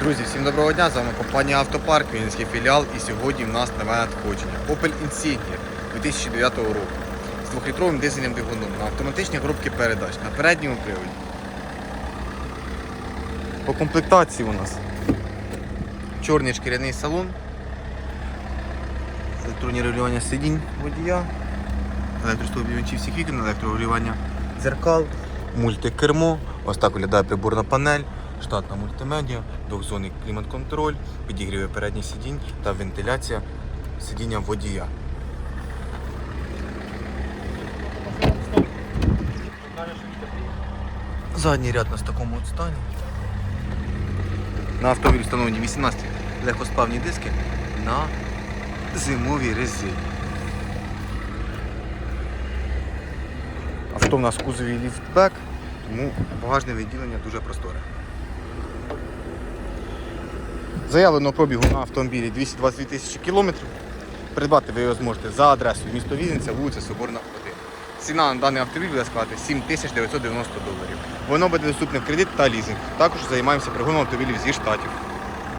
Друзі, всім доброго дня! З вами компанія Автопарк, Вінницький філіал. І сьогодні в нас нове надходження. Opel Insignia 2009 року з 2-літровим дизельним двигуном на автоматичній коробці передач на передньому приводі. По комплектації у нас чорний шкіряний салон, електронні регулювання сидінь водія, електростовбівачі всіх вікон, електрорегулювання дзеркал, мультикермо, ось так виглядає приборна панель, штатна мультимедіа, двохзонний клімат-контроль, підігріве передніх сидінь та вентиляція сидіння водія. Задній ряд в такому от стані. На автомобіль встановлені 18 легкосплавні диски на зимовій резині. Авто в нас в кузові ліфтбек, тому багажне відділення дуже просторе. Заявленого пробігу на автомобілі 222 тисячі кілометрів. Придбати ви його зможете за адресою місто Вінниця, вулиця Соборна 1. Ціна на даний автомобіль буде складати 7990 доларів. Воно буде доступне в кредит та лізинг. Також займаємося пригоном автомобілів зі штатів.